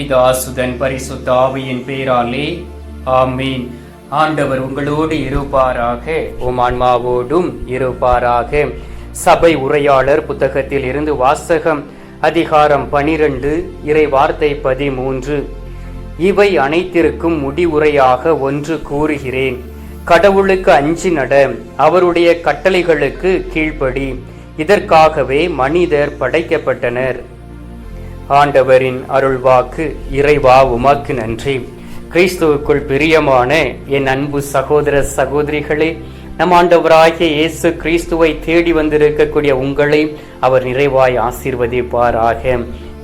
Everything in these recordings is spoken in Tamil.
பிதாசுதன் பரிசுத்த ஆவியின் பேராலே. ஆமீன். ஆண்டவர் உங்களோடு இருப்பாராக. உம் ஆன்மாவோடும் இருப்பாராக. சபை உரையாளர் புத்தகத்தில் இருந்து வாசகம் அதிகாரம் பனிரெண்டு இறை வார்த்தை பதிமூன்று. இவை அனைத்திற்கும் முடிவுரையாக ஒன்று கூறுகிறேன். கடவுளுக்கு அஞ்சி நட அவருடைய கட்டளைகளுக்கு கீழ்ப்படி. இதற்காகவே மனிதர் படைக்கப்பட்டனர். ஆண்டவரின் அருள்வாக்கு இறைவா உமக்கு நன்றி. கிறிஸ்துவுக்குள் பிரியமான என் அன்பு சகோதர சகோதரிகளே நம் ஆண்டவராகிய இயேசு கிறிஸ்துவை தேடி வந்திருக்கக்கூடிய உங்களை அவர் நிறைவாய் ஆசீர்வதிப்பாராக.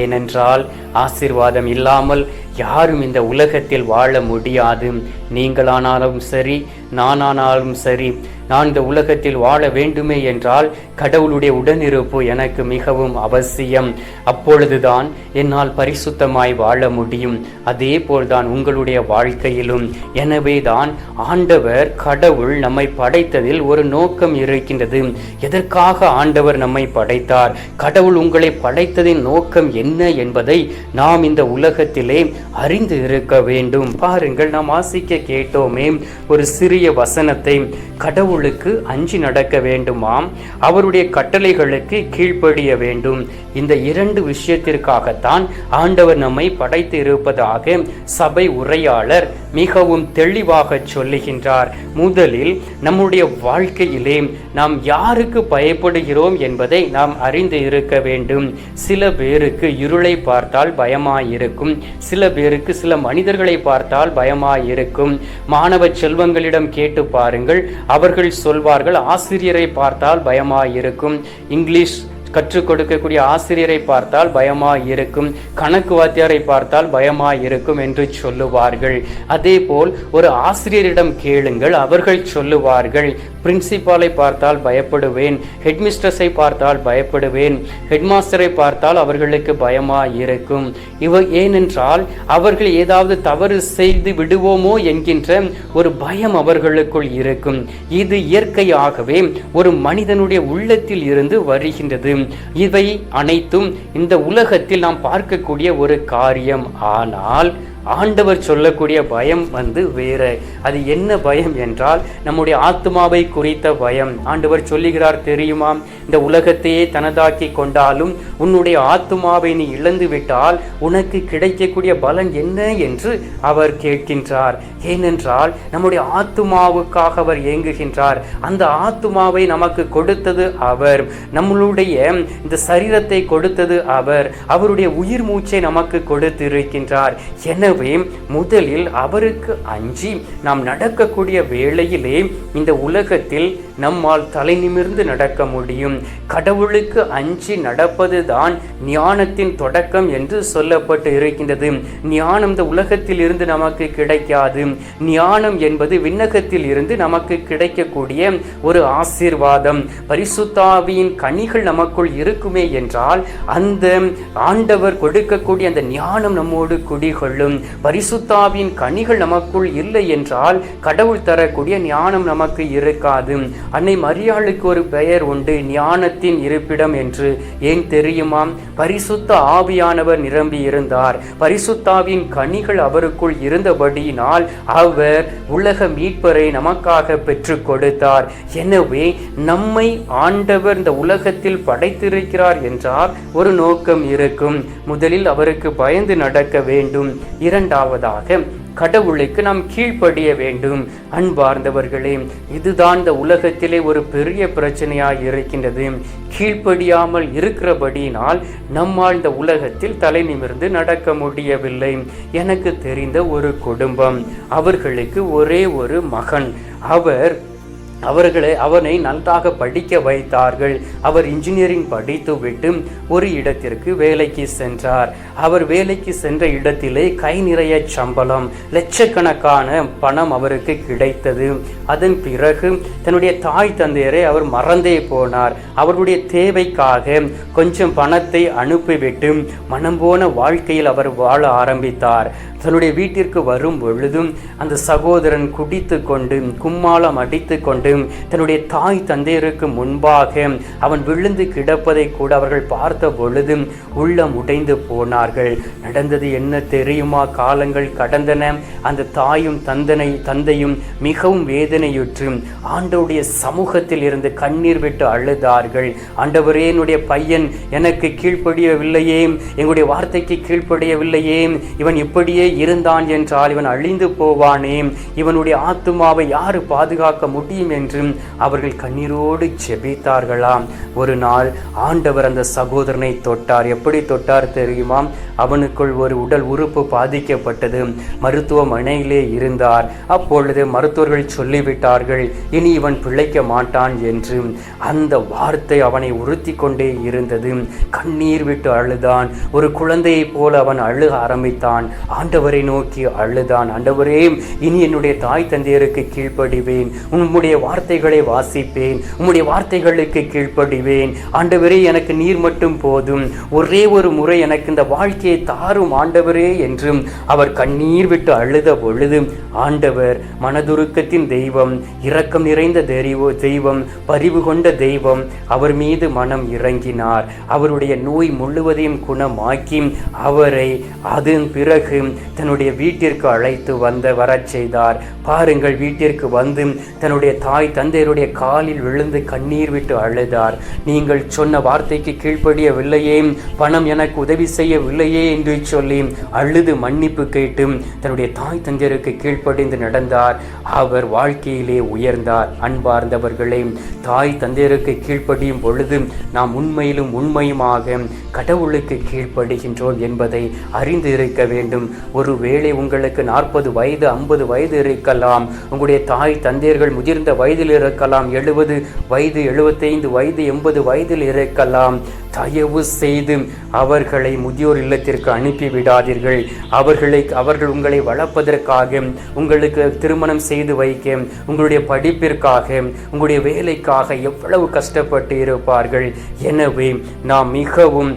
ஏனென்றால் ஆசீர்வாதம் இல்லாமல் யாரும் இந்த உலகத்தில் வாழ முடியாது. நீங்களானாலும் சரி நானானாலும் சரி நான் இந்த உலகத்தில் வாழ வேண்டுமே என்றால் கடவுளுடைய உடனிருப்பு எனக்கு மிகவும் அவசியம். அப்பொழுதுதான் என்னால் பரிசுத்தமாய் வாழ முடியும். அதே போல்தான் உங்களுடைய வாழ்க்கையிலும். எனவே தான் ஆண்டவர் கடவுள் நம்மை படைத்ததில் ஒரு நோக்கம் இருக்கின்றது. எதற்காக ஆண்டவர் நம்மை படைத்தார்? கடவுள் உங்களை படைத்ததின் நோக்கம் என்ன என்பதை நாம் இந்த உலகத்திலே அறிந்து இருக்க வேண்டும். பாருங்கள் நாம் ஆசிக்க கேட்டோமே ஒரு சிறிய வசனத்தை. கடவுள் கடவுளுக்கு அஞ்சி நடக்க வேண்டுமாம். அவருடைய கட்டளைகளுக்கு கீழ்ப்படிய வேண்டும். இந்த இரண்டு விஷயத்திற்காகத்தான் ஆண்டவர் நம்மை படைத்து இருப்பதாக சபை உரையாளர் மிகவும் தெளிவாக சொல்லுகின்றார். முதலில் நம்முடைய வாழ்க்கையிலே நாம் யாருக்கு பயப்படுகிறோம் என்பதை நாம் அறிந்து இருக்க வேண்டும். சில பேருக்கு இருளை பார்த்தால் பயமாயிருக்கும். சில பேருக்கு சில மனிதர்களை பார்த்தால் பயமாயிருக்கும். மாணவ செல்வங்களிடம் கேட்டு பாருங்கள். அவர்கள் சொல்வார்கள் ஆசிரியரை பார்த்தால் பயமாயிருக்கும். இங்கிலீஷ் கற்றுக் கொடுக்கக்கூடிய ஆசிரியரை பார்த்தால் பயமா இருக்கும் கணக்கு வாத்தியாரை பார்த்தால் பயமா இருக்கும் என்று சொல்லுவார்கள். அதே போல் ஒரு ஆசிரியரிடம் கேளுங்கள் அவர்கள் சொல்லுவார்கள் பிரின்சிபாலை பார்த்தால் பயப்படுவேன். ஹெட்மிஸ்டர்ஸை பார்த்தால் பயப்படுவேன். ஹெட்மாஸ்டரை பார்த்தால் அவர்களுக்கு பயமா இருக்கும் இவ ஏனென்றால் அவர்கள் ஏதாவது தவறு செய்து விடுவோமோ என்கின்ற ஒரு பயம் அவர்களுக்குள் இருக்கும். இது இயற்கையாகவே ஒரு மனிதனுடைய உள்ளத்தில் இருந்து வருகின்றது. இவை அனைத்தும் இந்த உலகத்தில் நாம் பார்க்கக்கூடிய ஒரு காரியம். ஆனால் ஆண்டவர் சொல்லக்கூடிய பயம் வந்து வேறு. அது என்ன பயம் என்றால் நம்முடைய ஆத்மாவை குறித்த பயம். ஆண்டவர் சொல்லுகிறார் தெரியுமா? இந்த உலகத்தையே தனதாக்கி கொண்டாலும் உன்னுடைய ஆத்மாவை நீ இழந்து விட்டால் உனக்கு கிடைக்கக்கூடிய பலன் என்ன என்று அவர் கேட்கின்றார். ஏனென்றால் நம்முடைய ஆத்மாவுக்காக அவர் இயங்குகின்றார் அந்த ஆத்மாவை நமக்கு கொடுத்தது அவர். நம்மளுடைய இந்த சரீரத்தை கொடுத்தது அவர். அவருடைய உயிர் மூச்சை நமக்கு கொடுத்திருக்கின்றார். எனவே முதலில் அவருக்கு அஞ்சி நாம் நடக்கக்கூடிய வேளையிலே இந்த உலகத்தில் நம்மால் தலை நிமிர்ந்து நடக்க முடியும். கடவுளுக்கு அஞ்சி நடப்பதுதான் ஞானத்தின் தொடக்கம் என்று சொல்லப்பட்டு இருக்கின்றது. ஞானம் இந்த உலகத்தில் இருந்து நமக்கு கிடைக்காது. ஞானம் என்பது விண்ணகத்தில் இருந்து நமக்கு கிடைக்கக்கூடிய ஒரு ஆசீர்வாதம். பரிசுத்தாவியின் கனிகள் நமக்குள் இருக்குமே என்றால் அந்த ஆண்டவர் கொடுக்கக்கூடிய அந்த ஞானம் நம்மோடு குடிகொள்ளும். பரிசுத்தாவின் கனிகள் நமக்குள் இல்லை என்றால் கடவுள் தரக்கூடிய ஞானம் நமக்கு இருக்காது. அன்னை மரியாளுக்கு ஒரு பெயர் உண்டு ஞானத்தின் இருப்பிடம் என்று. ஏன் தெரியுமா? பரிசுத்த ஆவியானவர் நிரம்பி இருந்தார். பரிசுத்தாவின் கனிகள் அவருக்குள் இருந்தபடியினால் அவர் உலக மீட்பரை நமக்காக பெற்று கொடுத்தார். எனவே நம்மை ஆண்டவர் இந்த உலகத்தில் படைத்திருக்கிறார் என்றால் ஒரு நோக்கம் இருக்கும். முதலில் அவருக்கு பயந்து நடக்க வேண்டும். இரண்டாவதாக கடவுளுக்கு நாம் கீழ்ப்படிய வேண்டும். அன்பார்ந்தவர்களே இதுதான் இந்த உலகத்திலே ஒரு பெரிய பிரச்சனையாக இருக்கின்றது. கீழ்ப்படியாமல் இருக்கிறபடியினால் நம்மால் இந்த உலகத்தில் தலை நிமிர்ந்து நடக்க முடியவில்லை. எனக்கு தெரிந்த ஒரு குடும்பம் அவர்களுக்கு ஒரே ஒரு மகன். அவர் அவர்களை அவனை நன்றாக படிக்க வைத்தார்கள். அவர் இன்ஜினியரிங் படித்துவிட்டு ஒரு இடத்திற்கு வேலைக்கு சென்றார். அவர் வேலைக்கு சென்ற இடத்திலே கை நிறைய சம்பளம் லட்சக்கணக்கான பணம் அவருக்கு கிடைத்தது. அதன் பிறகு தன்னுடைய தாய் தந்தையரை அவர் மறந்தே போனார். அவருடைய தேவைக்காக கொஞ்சம் பணத்தை அனுப்பிவிட்டு மனம் போன வாழ்க்கையில் அவர் வாழ ஆரம்பித்தார். தன்னுடைய வீட்டிற்கு வரும் பொழுதும் அந்த சகோதரன் குடித்து கொண்டு கும்மாளம் அடித்து கொண்டு கொண்டு தன்னுடைய தாய் தந்தையருக்கு முன்பாக அவன் விழுந்து கிடப்பதை கூட அவர்கள் பார்த்த பொழுது உள்ளம் உடைந்து போனார்கள். நடந்தது என்ன தெரியுமா? காலங்கள் கடந்தன. அந்த தாயும் தந்தனை தந்தையும் மிகவும் வேதனையுற்று ஆண்டவுடைய சமூகத்தில் இருந்து கண்ணீர் விட்டு அழுதார்கள். ஆண்டவரே என்னுடைய பையன் எனக்கு கீழ்ப்படியவில்லையே. எங்களுடைய வார்த்தைக்கு கீழ்ப்படியவில்லையே. இவன் இப்படியே இருந்தான் என்றால் இவன் அழிந்து போவானே. இவனுடைய ஆத்துமாவை யாரு பாதுகாக்க முடியும் என்று அவர்கள் கண்ணீரோடு ஜெபித்தார்களாம். ஒரு நாள் ஆண்டவர் அந்த சகோதரனை தொட்டார். எப்படி தொட்டார் தெரியுமா? அவனுக்குள் ஒரு உடல் உறுப்பு பாதிக்கப்பட்டது. மருத்துவமனையிலே இருந்தார். அப்பொழுது மருத்துவர்கள் சொல்லிவிட்டார்கள் இனி இவன் பிழைக்க மாட்டான் என்று. அந்த வார்த்தை அவனை உறுத்தி கொண்டே இருந்தது. கண்ணீர் விட்டு அழுதான். ஒரு குழந்தையைப் போல அவன் அழுக ஆரம்பித்தான். ஆண்டவரை நோக்கி அழுதான். ஆண்டவரே இனி என்னுடைய தாய் தந்தையருக்கு கீழ்ப்படிவேன். உன்னுடைய வார்த்தைகளை வாசிப்பேன். உம்முடைய வார்த்தைகளுக்கு கீழ்ப்படிவேன். ஆண்டவரே எனக்கு நீர் மட்டும் போதும். ஒரே ஒரு முறை எனக்கு இந்த வாழ்க்கையை தாரும் ஆண்டவரே என்றும் அவர் கண்ணீர் விட்டு அழுத பொழுது ஆண்டவர் மனதுருக்கத்தின் தெய்வம் இரக்கம் நிறைந்த தெய்வ தெய்வம் பரிவு கொண்ட தெய்வம் அவர் மீது மனம் இறங்கினார். அவருடைய நோய் முழுவதையும் குணமாக்கி அவரை அதன் பிறகு தன்னுடைய வீட்டிற்கு அழைத்து வந்த வரச் செய்தார். பாருங்கள் வீட்டிற்கு வந்து தன்னுடைய தாய் தந்தையருடைய காலில் விழுந்து கண்ணீர் விட்டு அழுதார். நீங்கள் சொன்ன வார்த்தைக்கு கீழ்ப்படியவில்லையே பணம் எனக்கு உதவி செய்யவில்லையே என்று சொல்லி அழுது மன்னிப்பு கேட்டு தன்னுடைய தாய் தந்தையருக்கு கீழ்ப்படிந்து நடந்தார். அவர் வாழ்க்கையிலே உயர்ந்தார். அன்பார்ந்தவர்களே தாய் தந்தையருக்கு கீழ்ப்படியும் பொழுது நாம் உண்மையிலும் உண்மையுமாக கடவுளுக்கு கீழ்ப்படுகின்றோம் என்பதை அறிந்து இருக்க வேண்டும். ஒருவேளை உங்களுக்கு நாற்பது வயது ஐம்பது வயது இருக்கலாம். உங்களுடைய தாய் தந்தையர்கள் முதிர்ந்த வயதில் இருக்கலாம் எழுபது வயது எழுபத்தைந்து வயது எண்பது வயதில் இருக்கலாம் தயவு செய்து அவர்களை முதியோர் இல்லத்திற்கு அனுப்பி விடாதீர்கள் அவர்களை அவர்கள் உங்களை வளர்ப்பதற்காக உங்களுக்கு திருமணம் செய்து வைக்க உங்களுடைய படிப்பிற்காக உங்களுடைய வேலைக்காக எவ்வளவு கஷ்டப்பட்டு இருப்பார்கள். எனவே நாம் மிகவும்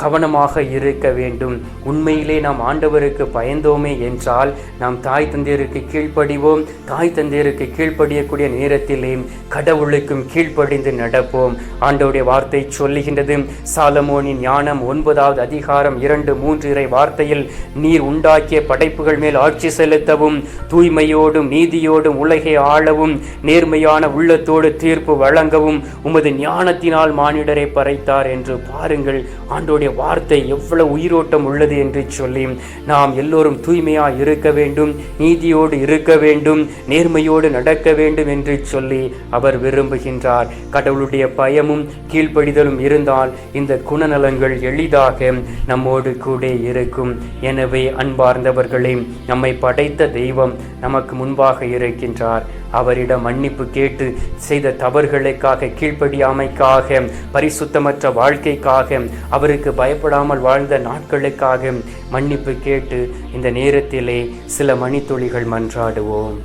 கவனமாக இருக்க வேண்டும். உண்மையிலே நாம் ஆண்டவருக்கு பயந்தோமே என்றால் நாம் தாய் தந்தையருக்கு கீழ்ப்படிவோம். தாய் தந்தையருக்கு கீழ்ப்படியக்கூடிய நேரத்திலே கடவுளுக்கும் கீழ்ப்படிந்து நடப்போம். ஆண்டவருடைய வார்த்தை சொல்லுகின்றது. சாலமோனின் ஞானம் ஒன்பதாவது அதிகாரம் இரண்டு மூன்று இறை வார்த்தையில் நீர் உண்டாக்கிய படைப்புகள் மேல் ஆட்சி செலுத்தவும் தூய்மையோடும் நீதியோடும் உலகை ஆளவும் நேர்மையான உள்ளத்தோடு தீர்ப்பு வழங்கவும் உமது ஞானத்தினால் மானிடரை பறைத்தார் என்று பாருங்கள் ஆண்டோடைய வார்த்தை எவ்வளவு உயிரோட்டம் உள்ளது என்று சொல்லி நாம் எல்லோரும் தூய்மையாக இருக்க வேண்டும் நீதியோடு இருக்க வேண்டும் நேர்மையோடு நடக்க வேண்டும் என்று சொல்லி அவர் விரும்புகின்றார். கடவுளுடைய பயமும் கீழ்ப்படிதலும் இருந்தால் இந்த குணநலங்கள் எளிதாக நம்மோடு கூட இருக்கும். எனவே அன்பார்ந்தவர்களே நம்மை படைத்த தெய்வம் நமக்கு முன்பாக இருக்கின்றார். அவரிடம் மன்னிப்பு கேட்டு செய்த தவறுகளுக்காக கீழ்ப்படியாமைக்காக பரிசுத்தமற்ற வாழ்க்கைக்காக அவருக்கு பயப்படாமல் வாழ்ந்த நாட்களுக்காக மன்னிப்பு கேட்டு இந்த நேரத்திலே சில மணித்துளிகள் மன்றாடுவோம்.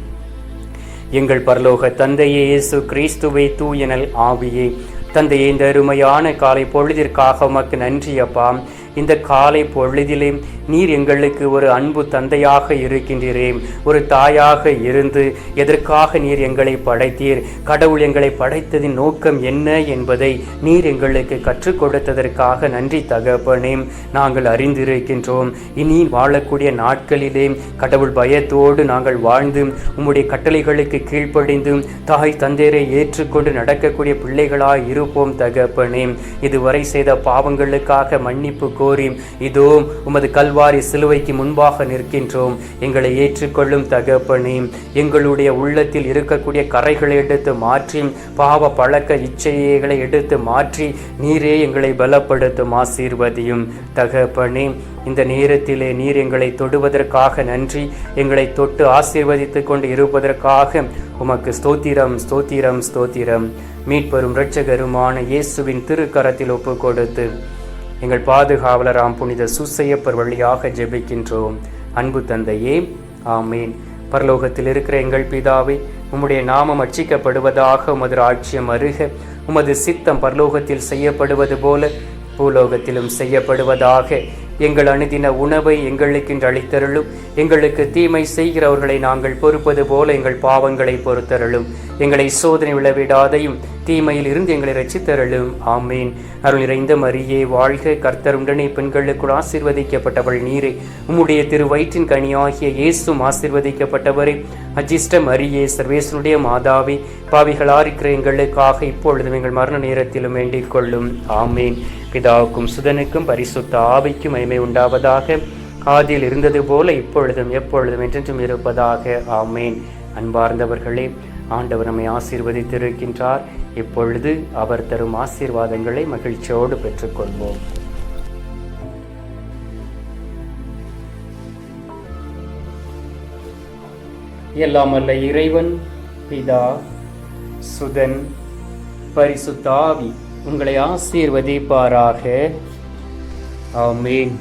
எங்கள் பரலோக தந்தையே இயேசு கிறிஸ்துவை தூயனல் ஆவியே. தந்தையே இந்த அருமையான காலை பொழுதிற்காக உமக்கு நன்றி அப்பா. இந்த காலை பொழுதிலே நீர் எங்களுக்கு ஒரு அன்பு தந்தையாக இருக்கின்றீரே. ஒரு தாயாக இருந்து எதற்காக நீர் எங்களை படைத்தீர்? கடவுள் எங்களை படைத்ததின் நோக்கம் என்ன என்பதை நீர் எங்களுக்கு கற்றுக் கொடுத்ததற்காக நன்றி தகப்பனே. நாங்கள் அறிந்திருக்கின்றோம். இனி வாழக்கூடிய நாட்களிலே கடவுள் பயத்தோடு நாங்கள் வாழ்ந்து உம்முடைய கட்டளைகளுக்கு கீழ்ப்படிந்து தாய் தந்தையரை ஏற்றுக்கொண்டு நடக்கக்கூடிய பிள்ளைகளாய் இருப்போம் தகப்பனே. இதுவரை செய்த பாவங்களுக்காக மன்னிப்பு கோரி இதோ உமது கல்வாரி சிலுவைக்கு முன்பாக நிற்கின்றோம். எங்களை ஏற்றுக்கொள்ளும் தகப்பனே எங்களுடைய உள்ளத்தில் இருக்கக்கூடிய கரைகளை எடுத்து மாற்றி பாவ பழக்க இச்சைகளை எடுத்து மாற்றி நீரே எங்களை பலப்படுத்தும் ஆசீர்வதியும். தகப்பனே இந்த நேரத்திலே நீர் எங்களை தொடுவதற்காக நன்றி. எங்களை தொட்டு ஆசீர்வதித்து கொண்டு இருப்பதற்காக உமக்கு ஸ்தோத்திரம் ஸ்தோத்திரம் ஸ்தோத்திரம். மீட்பெரும் இரட்சகருமான இயேசுவின் திருக்கரத்தில் ஒப்பு கொடுத்து எங்கள் பாதுகாவலராம் புனித சுசையப்பர் வழியாக ஜெபிக்கின்றோம். அன்பு தந்தையே ஆமேன். பரலோகத்தில் இருக்கிற எங்கள் பிதாவே உம்முடைய நாமம் அச்சிக்கப்படுவதாக உமது ராட்சியம் அருக உமது சித்தம் பரலோகத்தில் செய்யப்படுவது போல பூலோகத்திலும் செய்யப்படுவதாக எங்கள் அணுதின உணவை எங்களுக்கென்று அளித்தருளும். எங்களுக்கு தீமை செய்கிறவர்களை நாங்கள் பொறுப்பது போல எங்கள் பாவங்களை பொறுத்தருளும். எங்களை சோதனை விழவிடாதையும் தீமையில் இருந்து எங்களை ரட்சித்தருளும். ஆமேன். அருள் நிறைந்த மரியே வாழ்க கர்த்தர் உடனே பெண்களுக்குள் ஆசீர்வதிக்கப்பட்டவள் நீரே. உம்முடைய திரு வயிற்றின் கனியாகிய இயேசும் ஆசீர்வதிக்கப்பட்டவரே. அஜிஷ்ட மரியே சர்வேசனுடைய மாதாவே பாவிகளாரிக்கிற எங்களுக்காக இப்பொழுதும் எங்கள் மரண நேரத்திலும் வேண்டிக் கொள்ளும். ஆமேன். பிதாவுக்கும் சுதனுக்கும் பரிசுத்த ஆவிக்கும் மகிமை உண்டாவதாக. ஆதியில் இருந்தது போல இப்பொழுதும் எப்பொழுதும் என்றென்றும் இருப்பதாக. ஆமேன். அன்பார்ந்தவர்களே ஆண்டவர் நம்மை ஆசீர்வதித்திருக்கின்றார். இப்பொழுது அவர் தரும் ஆசீர்வாதங்களை மகிழ்ச்சியோடு பெற்றுக்கொள்வோம். எல்லாம் அல்ல இறைவன் பிதா சுதன் பரிசுத்தாவி உங்களை ஆசீர்வதிப்பாராக. ஆமீன்.